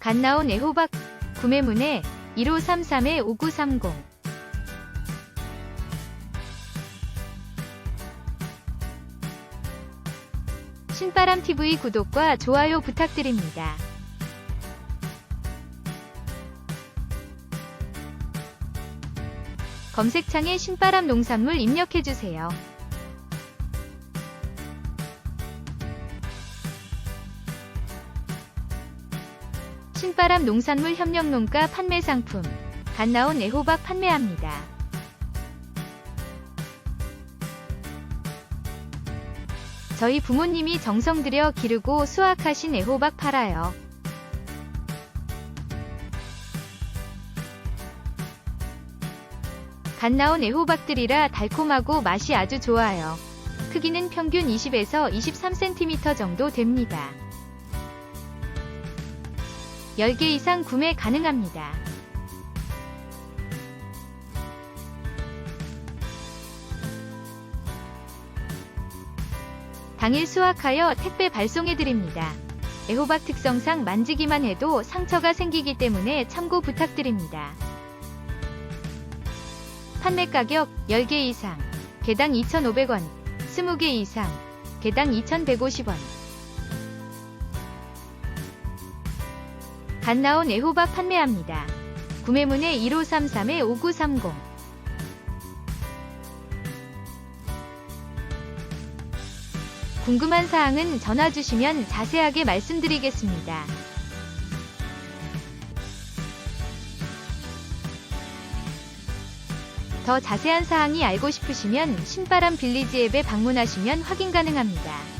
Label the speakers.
Speaker 1: 갓 나온 애호박 구매문의 1533-5930 신바람TV 구독과 좋아요 부탁드립니다. 검색창에 신바람 농산물 입력해주세요. 신바람 농산물 협력농가 판매 상품 갓 나온 애호박 판매합니다. 저희 부모님이 정성 들여 기르고 수확하신 애호박 팔아요. 갓 나온 애호박들이라 달콤하고 맛이 아주 좋아요. 크기는 평균 20에서 23cm 정도 됩니다. 10개 이상 구매 가능합니다. 당일 수확하여 택배 발송해드립니다. 애호박 특성상 만지기만 해도 상처가 생기기 때문에 참고 부탁드립니다. 판매 가격 10개 이상, 개당 2,500원, 20개 이상, 개당 2,150원. 갓 나온 애호박 판매합니다. 구매문의 1533-5930 궁금한 사항은 전화 주시면 자세하게 말씀드리겠습니다. 더 자세한 사항이 알고 싶으시면 신바람 빌리지 앱에 방문하시면 확인 가능합니다.